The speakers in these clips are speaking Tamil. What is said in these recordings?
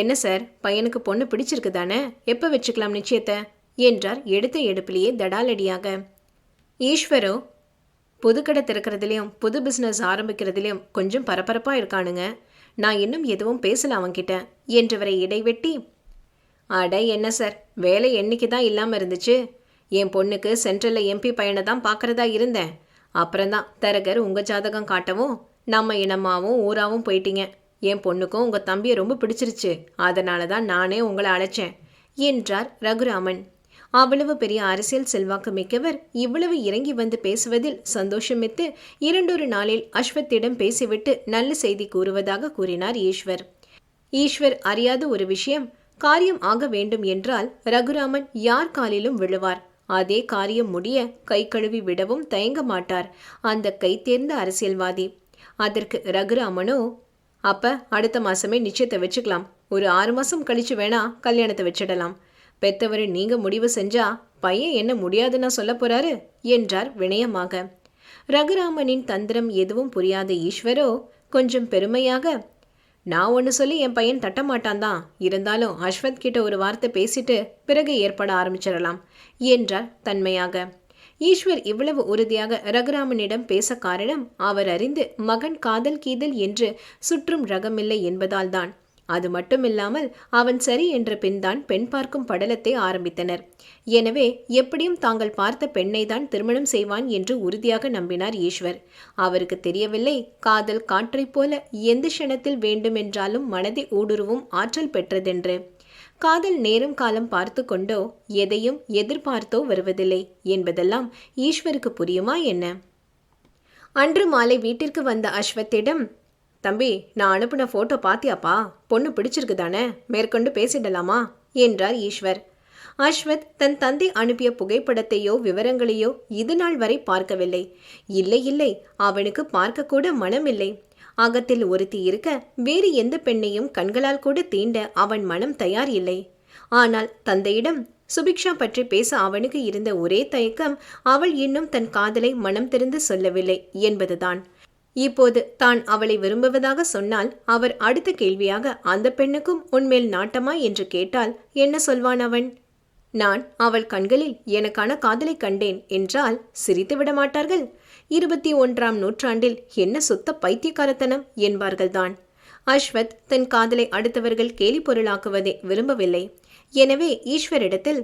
என்ன சார்? பையனுக்கு பொண்ணு பிடிச்சிருக்கு தானே? எப்போ வச்சுக்கலாம் நிச்சயத்தை? என்றார் எடுத்த எடுப்பிலேயே தடாலடியாக. ஈஸ்வரோ புதுக்கடை திறக்கிறதுலையும் புது பிஸ்னஸ் ஆரம்பிக்கிறதுலையும் கொஞ்சம் பரபரப்பாக இருக்கானுங்க. நான் இன்னும் எதுவும் பேசல அவன்கிட்ட என்றவரை இடைவெட்டி. அட என்ன சார்? வேலை என்னைக்கு தான் இல்லாமல் இருந்துச்சு. என் பொண்ணுக்கு சென்ட்ரலில் எம்பி பையனை தான் பார்க்குறதா இருந்தேன். அப்புறம்தான் தரகர் உங்கள் ஜாதகம் காட்டவும் நம்ம இனமாவும் ஊராவும் போயிட்டீங்க. என் பொண்ணுக்கும் உங்கள் தம்பியை ரொம்ப பிடிச்சிருச்சு. அதனால தான் நானே உங்களை அழைச்சேன் என்றார் ரகுராமன். அவ்வளவு பெரிய அரசியல் செல்வாக்கு மிக்கவர் இவ்வளவு இறங்கி வந்து பேசுவதில் சந்தோஷமித்து இரண்டொரு நாளில் அஸ்வத்திடம் பேசிவிட்டு நல்ல செய்தி கூறுவதாக கூறினார் ஈஸ்வர். ஈஸ்வர் அறியாத ஒரு விஷயம் காரியம் ஆக வேண்டும் என்றால் ரகுராமன் யார் காலிலும் விழுவார். அதே காரியம் முடிய கை கழுவி விடவும் தயங்க மாட்டார். அந்த கை தேர்ந்த அரசியல்வாதி. அதற்கு ரகுராமனோ அப்போ அடுத்த மாசமே நிச்சயத்தை வச்சுக்கலாம். ஒரு ஆறு மாதம் கழிச்சு வேணா கல்யாணத்தை வச்சிடலாம். பெத்தவர் நீங்கள் முடிவு செஞ்சா பையன் என்ன முடியாதுன்னா சொல்ல போறாரு? என்றார் வினயமாக. ரகுராமனின் தந்திரம் எதுவும் புரியாத ஈஸ்வரோ கொஞ்சம் பெருமையாக நான் ஒன்று சொல்லி என் பையன் தட்ட மாட்டான் தான். இருந்தாலும் அஸ்வத் கிட்ட ஒரு வார்த்தை பேசிட்டு பிறகு ஏற்பட ஆரம்பிச்சிடலாம் என்றார் தன்மையாக. ஈஸ்வர் இவ்வளவு உறுதியாக ரகுராமனிடம் பேச காரணம் அவர் அறிந்து மகன் காதல் கீதல் என்று சுற்றும் ரகமில்லை என்பதால்தான். அது மட்டுமில்லாமல் அவன் சரி என்ற பின்தான் பெண் பார்க்கும் படலத்தை ஆரம்பித்தனர். எனவே எப்படியும் தாங்கள் பார்த்த பெண்ணை தான் திருமணம் செய்வான் என்று உறுதியாக நம்பினார் ஈஸ்வர். அவருக்கு தெரியவில்லை காதல் காற்றைப் போல எந்த க்ஷணத்தில் வேண்டுமென்றாலும் மனதை ஊடுருவும் ஆற்றல் பெற்றதென்று. காதல் நேரம் காலம் பார்த்து கொண்டோ எதையும் எதிர்பார்த்தோ வருவதில்லை என்பதெல்லாம் ஈஸ்வருக்கு புரியுமா என்ன? அன்று மாலை வீட்டிற்கு வந்த அஸ்வத்திடம் தம்பி நான் அனுப்பின போட்டோ பாத்தியாப்பா? பொண்ணு பிடிச்சிருக்கு தானே? மேற்கொண்டு பேசிடலாமா? என்றார் ஈஸ்வர். அஸ்வத் தன் தந்தை அனுப்பிய புகைப்படத்தையோ விவரங்களையோ இது நாள் வரை பார்க்கவில்லை. இல்லை இல்லை அவனுக்கு பார்க்கக்கூட மனமில்லை. அகத்தில் ஒருத்தி இருக்க வேறு எந்த பெண்ணையும் கண்களால் கூட தீண்ட அவன் மனம் தயார் இல்லை. ஆனால் தந்தையிடம் சுபிக்ஷா பற்றி பேச அவனுக்கு இருந்த ஒரே தயக்கம் அவள் இன்னும் தன் காதலை மனம் திறந்து சொல்லவில்லை என்பதுதான். இப்போது தான் அவளை விரும்புவதாக சொன்னால் அவர் அடுத்த கேள்வியாக அந்த பெண்ணுக்கும் உன்மேல் நாட்டமா என்று கேட்டால் என்ன சொல்வான் அவன்? நான் அவள் கண்களில் எனக்கான காதலை கண்டேன் என்றால் சிரித்து விட மாட்டார்கள் இருபத்தி ஒன்றாம் நூற்றாண்டில் என்ன சுத்த பைத்தியக்காரத்தனம் என்பார்கள்தான். அஸ்வத் தன் காதலை அடுத்தவர்கள் கேலி பொருளாக்குவதை விரும்பவில்லை. எனவே ஈஸ்வரிடத்தில்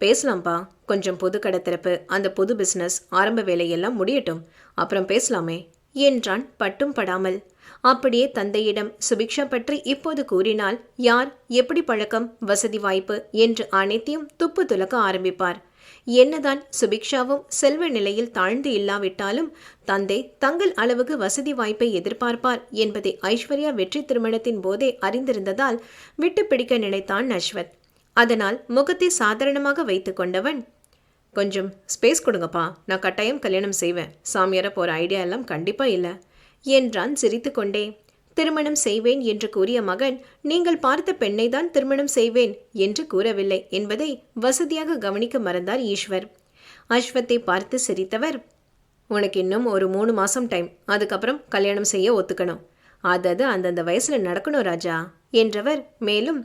பேசலாம்ப்பா கொஞ்சம் பொது கடத்திறப்பு அந்த புது பிசினஸ் ஆரம்ப வேலையெல்லாம் முடியட்டும் அப்புறம் பேசலாமே என்றான் பட்டும் படாமல். அப்படியே தந்தையிடம் சுபிக்ஷா பற்றி இப்போது கூறினால் யார் எப்படி பழக்கம் வசதி வாய்ப்பு? என்று அனைத்தையும் துப்பு துலக்க ஆரம்பிப்பார். என்னதான் சுபிக்ஷாவும் செல்வ நிலையில் தாழ்ந்து இல்லாவிட்டாலும் தந்தை தங்கள் அளவுக்கு வசதி வாய்ப்பை எதிர்பார்ப்பார் என்பதை ஐஸ்வர்யா வெற்றி திருமணத்தின் போதே அறிந்திருந்ததால் விட்டு பிடிக்க நினைத்தான் அஸ்வத். அதனால் முகத்தை சாதாரணமாக வைத்து கொண்டவன் கொஞ்சம் ஸ்பேஸ் கொடுங்கப்பா நான் கட்டாயம் கல்யாணம் செய்வேன். சாமியார போகிற ஐடியா எல்லாம் கண்டிப்பாக இல்லை என்றான் சிரித்துக்கொண்டே திருமணம் செய்வேன் என்று கூறிய மகன் நீங்கள் பார்த்த பெண்ணை தான் திருமணம் செய்வேன் என்று கூறவில்லை என்பதை வசதியாக கவனிக்க மறந்தார் ஈஸ்வர். அஸ்வத்தை பார்த்து சிரித்தவர் உனக்கு இன்னும் ஒரு மூணு மாதம் டைம் அதுக்கப்புறம் கல்யாணம் செய்ய ஒத்துக்கணும். அதது அந்தந்த வயசில் நடக்கணும் ராஜா என்றவர் மேலும்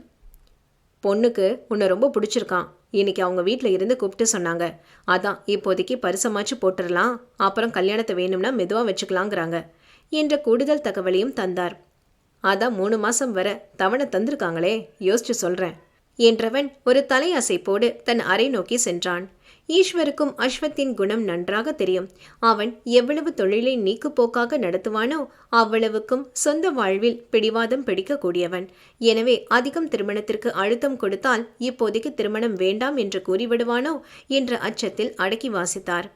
பொண்ணுக்கு உன்னை ரொம்ப பிடிச்சிருக்கான். இன்னைக்கு அவங்க வீட்டில் இருந்து கூப்பிட்டு சொன்னாங்க. அதான் இப்போதைக்கு பரிசமாச்சு போட்டுடலாம் அப்புறம் கல்யாணத்தை வேணும்னா மெதுவாக வச்சுக்கலாங்கிறாங்க. என்ற கூடுதல் தகவலையும் தந்தார். அதான் மூணு மாசம் வர தவணை தந்திருக்காங்களே யோசிச்சு சொல்றேன் என்றவன் ஒரு தலையசைப்போடு தன் அறை நோக்கி சென்றான். ஈஸ்வருக்கும் அஸ்வத்தின் குணம் நன்றாக தெரியும். அவன் எவ்வளவு தொழிலை நீக்குப்போக்காக நடத்துவானோ அவ்வளவுக்கும் சொந்த வாழ்வில் பிடிவாதம் பிடிக்கக்கூடியவன். எனவே அதிகம் திருமணத்திற்கு அழுத்தம் கொடுத்தால் இப்போதைக்கு திருமணம் வேண்டாம் என்று கூறிவிடுவானோ என்ற அச்சத்தில் அடக்கி வாசித்தார்.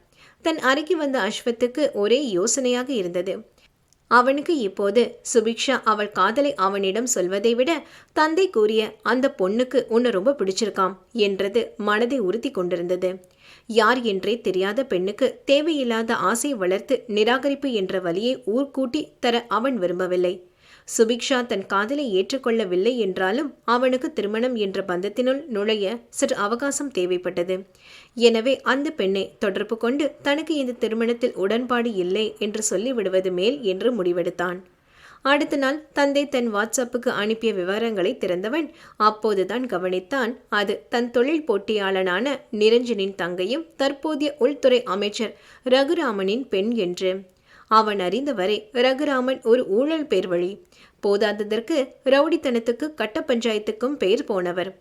தன் அறைக்கு வந்த அஸ்வத்துக்கு ஒரே யோசனையாக இருந்தது. அவனுக்கு இப்போது சுபிக்ஷா அவள் காதலை அவனிடம் சொல்வதை விட தந்தை கூறிய அந்த பொண்ணுக்கு உன்னை ரொம்ப பிடிச்சிருக்காம் என்றது மனதை உறுத்தி கொண்டிருந்தது. யார் என்றே தெரியாத பெண்ணுக்கு தேவையில்லாத ஆசை வளர்த்து நிராகரிப்பு என்ற வழியை ஊர்கூட்டி தர அவன் விரும்பவில்லை. சுபிக்ஷா தன் காதலை ஏற்றுக்கொள்ளவில்லை என்றாலும் அவனுக்கு திருமணம் என்ற பந்தத்தினுள் நுழைய சற்று அவகாசம் தேவைப்பட்டது. எனவே அந்த பெண்ணை தொடர்பு கொண்டு தனக்கு இந்த திருமணத்தில் உடன்பாடு இல்லை என்று சொல்லிவிடுவது மேல் என்று முடிவெடுத்தான். அடுத்த நாள் தந்தை தன் வாட்ஸ்அப்புக்கு அனுப்பிய விவரங்களை திறந்தவன் அப்போதுதான் கவனித்தான் அது தன் தொழில் போட்டியாளனான நிரஞ்சனின் தங்கையும் தற்போதைய உள்துறை அமைச்சர் ரகுராமனின் பெண் என்று. அவன் அறிந்தவரை ரகுராமன் ஒரு ஊழல் பேர் வழி போதாததற்கு ரவுடித்தனத்துக்கு கட்ட பஞ்சாயத்துக்கும் பெயர் போனவர்.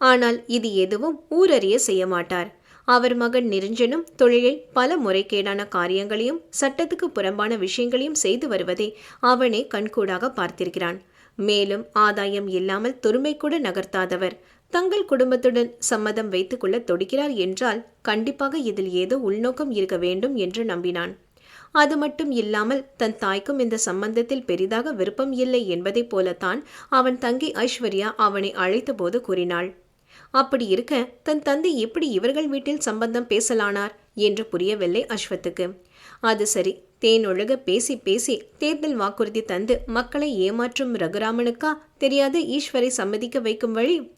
ஆனால் இது எதுவும் ஊரறிய செய்ய மாட்டார் அவர் மகன் நிரஞ்சனும் தொழிலில் பல முறைகேடான காரியங்களையும் சட்டத்துக்கு புறம்பான விஷயங்களையும் செய்து வருவதை அவனே கண்கூடாக பார்த்திருக்கிறான். மேலும் ஆதாயம் இல்லாமல் துருமை கூட நகர்த்தாதவர். தங்கள் குடும்பத்துடன் சம்மதம் வைத்துக்கொள்ள கொள்ள தொடுக்கிறார் என்றால் கண்டிப்பாக இதில் ஏதோ உள்நோக்கம் இருக்க வேண்டும் என்று நம்பினான். அது மட்டும் இல்லாமல் தன் தாய்க்கும் இந்த சம்பந்தத்தில் பெரிதாக விருப்பம் இல்லை என்பதைப் போலத்தான் அவன் தங்கி ஐஸ்வர்யா அவனை அழைத்தபோது கூறினாள். அப்படி இருக்க தன் தந்தை எப்படி இவர்கள் வீட்டில் சம்பந்தம் பேசலானார்? என்று புரியவில்லை அஸ்வத்துக்கு. அது சரி தேனொழுக பேசி பேசி தேர்தல் வாக்குறுதி தந்து மக்களை ஏமாற்றும் ரகுராமனுக்கா? தெரியாத ஈஸ்வரை சம்மதிக்க வைக்கும் வழி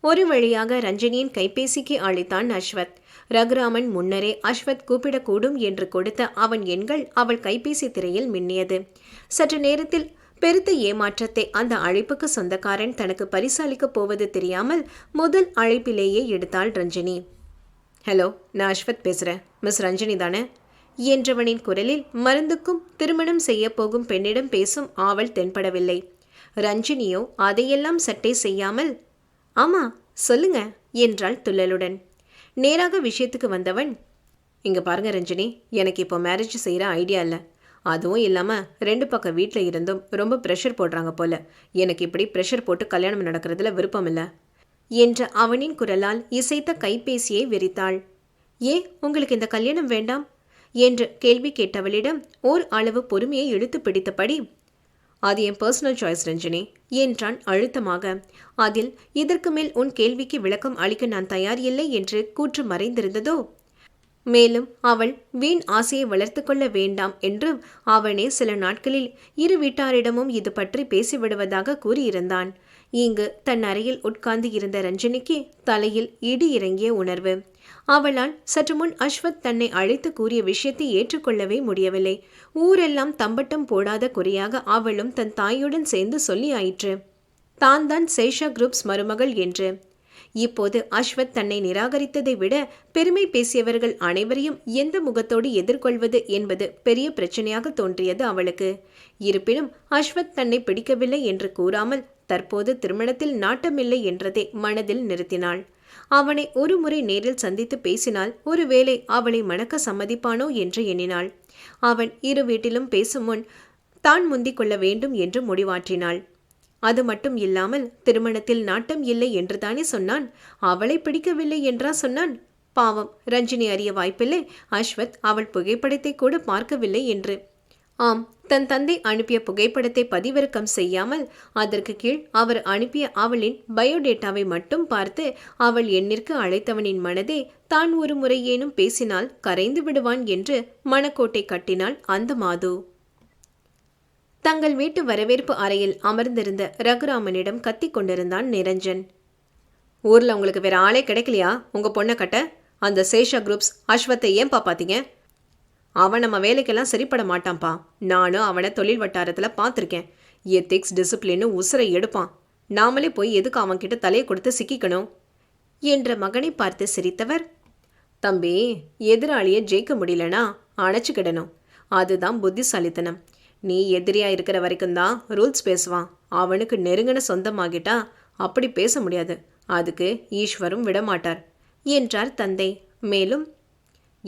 ஒரு வழியாக ரஞ்சனியின் கைபேசிக்கு அழைத்தான் அஸ்வத். ரகுராமன் முன்னரே அஸ்வத் கூப்பிடக்கூடும் என்று கொடுத்த அவன் எண்கள் அவள் கைபேசி திரையில் மின்னியது. சற்று நேரத்தில் பெருத்த ஏமாற்றத்தை அந்த அழைப்புக்கு சொந்தக்காரன் தனக்கு பரிசளிக்கப் போவது தெரியாமல் முதல் அழைப்பிலேயே எடுத்தாள் ரஞ்சினி. ஹலோ நான் அஸ்வத் பேசுகிறேன் மிஸ் ரஞ்சினி தானே? என்றவனின் குரலில் மருந்துக்கும் திருமணம் செய்ய போகும் பெண்ணிடம் பேசும் ஆவல் தென்படவில்லை. ரஞ்சினியோ அதையெல்லாம் சட்டை செய்யாமல் ஆமா சொல்லுங்க என்றாள் துள்ளலுடன். நேராக விஷயத்துக்கு வந்தவன் இங்கே பாருங்க ரஞ்சினி எனக்கு இப்போ மேரேஜ் செய்கிற ஐடியா இல்லை. அதுவும் இல்லாமல் ரெண்டு பக்கம் வீட்டில் இருந்தும் ரொம்ப ப்ரெஷர் போடுறாங்க போல. எனக்கு இப்படி ப்ரெஷர் போட்டு கல்யாணம் நடக்கிறதுல விருப்பம் இல்லை என்ற அவனின் குரலால் இசைத்த கைபேசியை வெறித்தாள் ஏ உங்களுக்கு இந்த கல்யாணம் வேண்டாம்? என்று கேள்வி கேட்டவளிடம் ஓர் அளவு பொறுமையை இழுத்து பிடித்தபடி அது என் பர்சனல் சாய்ஸ் ரஞ்சினி. என்றான் அழுத்தமாக. அதில் இதற்கு மேல் உன் கேள்விக்கு விளக்கம் அளிக்க நான் தயார் இல்லை என்று கூற்று மறைந்திருந்ததோ? மேலும் அவள் வீண் ஆசையை வளர்த்து கொள்ள வேண்டாம் என்றும் அவனே சில நாட்களில் இரு வீட்டாரிடமும் இது பற்றி பேசிவிடுவதாக கூறியிருந்தான். இங்கு தன் அறையில் உட்கார்ந்து இருந்த ரஞ்சனிக்கு தலையில் இடி இறங்கிய உணர்வு. அவளால் சற்று முன் அஸ்வத் தன்னை அழைத்து கூறிய விஷயத்தை ஏற்றுக்கொள்ளவே முடியவில்லை. ஊரெல்லாம் தம்பட்டம் போடாத குறையாக அவளும் தன் தாயுடன் சேர்ந்து சொல்லி ஆயிற்று. தான் தான் சேஷா குரூப்ஸ் மருமகள் என்று. இப்போது அஸ்வத் தன்னை நிராகரித்ததை விட பெருமை பேசியவர்கள் அனைவரையும் எந்த முகத்தோடு எதிர்கொள்வது என்பது பெரிய பிரச்சனையாக தோன்றியது அவளுக்கு. இருப்பினும் அஸ்வத் தன்னை பிடிக்கவில்லை என்று கூறாமல் தற்போது திருமணத்தில் நாட்டமில்லை என்றதை மனதில் நிறுத்தினாள். அவனை ஒரு முறை நேரில் சந்தித்து பேசினால் ஒருவேளை அவளை மணக்க சம்மதிப்பானோ என்று எண்ணினாள். அவன் இரு வீட்டிலும் பேசும் முன் தான் முந்திக் கொள்ள வேண்டும் என்று முடிவாற்றினாள். அது மட்டும் இல்லாமல் திருமணத்தில் நாட்டம் இல்லை என்று தானே சொன்னான்? அவளை பிடிக்கவில்லை என்றா சொன்னான்? பாவம் ரஞ்சினி அறிய வாய்ப்பில்லை. அஸ்வத் அவள் புகைப்படத்தை கூட பார்க்கவில்லை என்று. ஆம் தன் தந்தை அனுப்பிய புகைப்படத்தை பதிவிறக்கம் செய்யாமல் அதற்கு கீழ் அவர் அனுப்பிய அவளின் பயோடேட்டாவை மட்டும் பார்த்து அவள் எண்ணிற்கு அழைத்தவனின் மனதே தான் ஒரு முறையேனும் பேசினால் கரைந்து விடுவான் என்று மனக்கோட்டை கட்டினாள் அந்த மாது. தங்கள் வீட்டு வரவேற்பு அறையில் அமர்ந்திருந்த ரகுராமனிடம் கத்திக் கொண்டிருந்தான் நிரஞ்சன். ஊர்ல உங்களுக்கு வேற ஆளே கிடைக்கலையா? உங்க பொண்ணை கட்ட? அந்த சேஷா குரூப்ஸ் அஸ்வத்தை ஏன்பா பார்த்தீங்க? அவன் நம்ம வேலைக்கெல்லாம் சரிப்பட மாட்டான்ப்பா. நானும் அவனை தொழில் வட்டாரத்தில் பார்த்துருக்கேன். எத்திக்ஸ் டிசிப்ளின்னு உசுரை எடுப்பான். நாமளே போய் எதுக்கு அவன்கிட்ட தலையை கொடுத்து சிக்கிக்கணும்? என்ற மகனை பார்த்து சிரித்தவர் தம்பி எதிராளியை ஜெயிக்க முடியலனா அணைச்சிக்கிடணும். அதுதான் புத்திசாலித்தனம். நீ எதிரியாக இருக்கிற வரைக்கும் தான் ரூல்ஸ் பேசுவான். அவனுக்கு நெருங்கின சொந்தமாகிட்டா அப்படி பேச முடியாது. அதுக்கு ஈஸ்வரும் விடமாட்டார் என்றார் தந்தை. மேலும்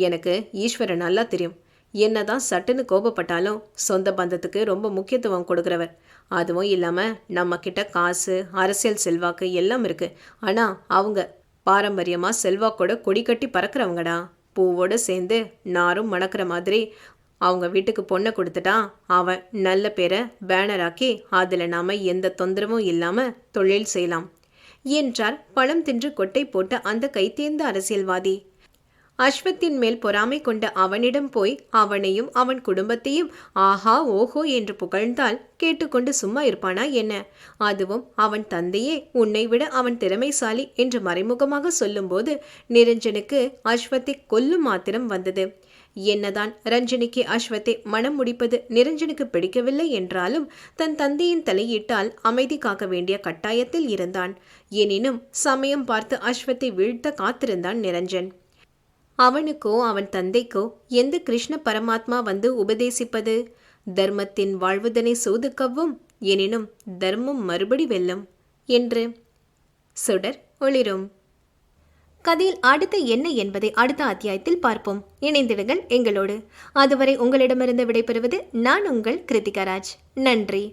எனக்கு ஈஸ்வரன் நல்லா தெரியும். என்னதான் சட்டுன்னு கோபப்பட்டாலும் சொந்த பந்தத்துக்கு ரொம்ப முக்கியத்துவம் கொடுக்குறவர். அதுவும் இல்லாமல் நம்ம கிட்ட காசு அரசியல் செல்வாக்கு எல்லாம் இருக்கு. ஆனால் அவங்க பாரம்பரியமாக செல்வாக்கோட கொடி கட்டி பறக்கிறவங்கடா. பூவோடு சேர்ந்து நாரும் மணக்கிற மாதிரி அவங்க வீட்டுக்கு பொண்ணை கொடுத்துட்டா அவன் நல்ல பேரை பேனராக்கி அதில் நாம் எந்த தொந்தரவும் இல்லாமல் தொழில் செய்யலாம். என்றார் பழம் தின்று கொட்டை போட்ட அந்த கைத்தேர்ந்த அரசியல்வாதி. அஸ்வத்தின் மேல் பொறாமை கொண்ட அவனிடம் போய் அவனையும் அவன் குடும்பத்தையும் ஆஹா ஓஹோ என்று புகழ்ந்தால் கேட்டுக்கொண்டு சும்மா இருப்பானா என்ன? அதுவும் அவன் தந்தையே உன்னை விட அவன் திறமைசாலி என்று மறைமுகமாக சொல்லும்போது நிரஞ்சனுக்கு அஸ்வத்தை கொல்லும் மாத்திரம் வந்தது. என்னதான் ரஞ்சனிக்கு அஸ்வத்தை மனம் முடிப்பது நிரஞ்சனுக்கு பிடிக்கவில்லை என்றாலும் தன் தந்தையின் தலையீட்டால் அமைதி காக்க வேண்டிய கட்டாயத்தில் இருந்தான். எனினும் சமயம் பார்த்து அஸ்வத்தை வீழ்த்த காத்திருந்தான் நிரஞ்சன். அவனுக்கோ அவன் தந்தைக்கோ எந்த கிருஷ்ண பரமாத்மா வந்து உபதேசிப்பது? தர்மத்தின் வாழ்வுதனை சோதுக்கவும் எனினும் தர்மம் மறுபடி வெல்லும் என்று சுடர் ஒளிரும். கதையில் அடுத்து என்ன என்பதை அடுத்த அத்தியாயத்தில் பார்ப்போம். இணைந்திடுங்கள் எங்களோடு. அதுவரை உங்களிடமிருந்து விடைபெறுவது நான் உங்கள் கிருத்திகராஜ். நன்றி.